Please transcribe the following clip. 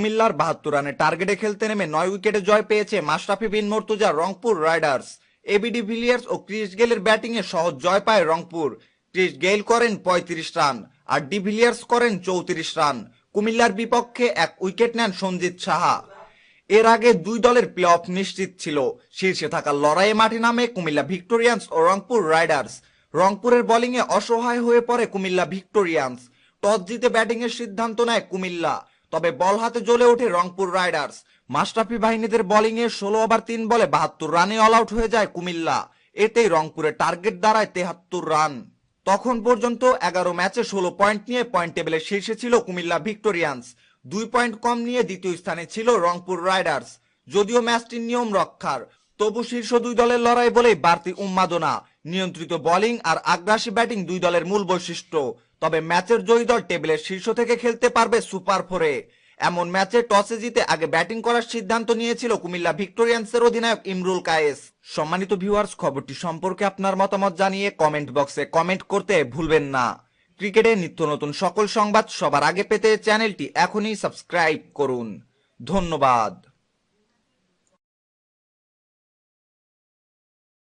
কুমিল্লার বাহাত্তর রানে টার্গেটে খেলতে নেমে নয় উইকেটে জয় পেয়েছে Mashrafe Bin Mortaza Rangpur riders. ABD Villiers ও ক্রিস গেলের ব্যাটিংয়ে সহজ জয় পায় রংপুর। ক্রিস গেইল করেন পঁয়ত্রিশ রান আর ডি ভিলিয়ার্স করেন চৌত্রিশ রান। কুমিল্লার বিপক্ষে এক উইকেট নেন সঞ্জিত সাহা। এর আগে দুই দলের প্লে অফ নিশ্চিত ছিল। শীর্ষে থাকা লড়াইয়ে মাঠে নামে কুমিল্লা ভিক্টোরিয়ান্স ও রংপুর রাইডার্স। রংপুরের বোলিংয়ে অসহায় হয়ে পড়ে কুমিল্লা ভিক্টোরিয়ান্স। টস জিতে ব্যাটিংয়ের সিদ্ধান্ত নেয় কুমিল্লা। তবে বল হাতে জ্বলে ওঠে রংপুর রাইডার্স। মাস্টাফি বাহিনীদের বোলিংয়ে ষোলো ওভার তিন বলে বাহাত্তর রানে অল আউট হয়ে যায় কুমিল্লা। এতেই রংপুরের টার্গেট দাঁড়ায় তেহাত্তর রান। তখন পর্যন্ত এগারো ম্যাচে ষোলো পয়েন্ট নিয়ে পয়েন্ট টেবিলের শীর্ষে ছিল কুমিল্লা ভিক্টোরিয়ান্স দুই পয়েন্ট কম নিয়ে দ্বিতীয় স্থানে ছিল রংপুর রাইডার্স। যদিও ম্যাচটির নিয়ম রক্ষার, তবু শীর্ষ দুই দলের লড়াই বলেই বাড়তি উন্মাদনা। নিয়ন্ত্রিত বোলিং আর আগ্রাসী ব্যাটিং দুই দলের মূল বৈশিষ্ট্য। তবে ম্যাচের জয়ী দল টেবিলের শীর্ষ থেকে খেলতে পারবে সুপার ফোরে। এমন ম্যাচে টসে জিতে আগে ব্যাটিং করার সিদ্ধান্ত নিয়েছিল কুমিল্লা ভিক্টোরিয়ান্সের অধিনায়ক ইমরুল কায়েস। সম্মানিত ভিউয়ার্স, খবরটি সম্পর্কে আপনার মতামত জানিয়ে কমেন্ট বক্সে কমেন্ট করতে ভুলবেন না। ক্রিকেটে নিত্য নতুন সকল সংবাদ সবার আগে পেতে চ্যানেলটি এখনই সাবস্ক্রাইব করুন। ধন্যবাদ।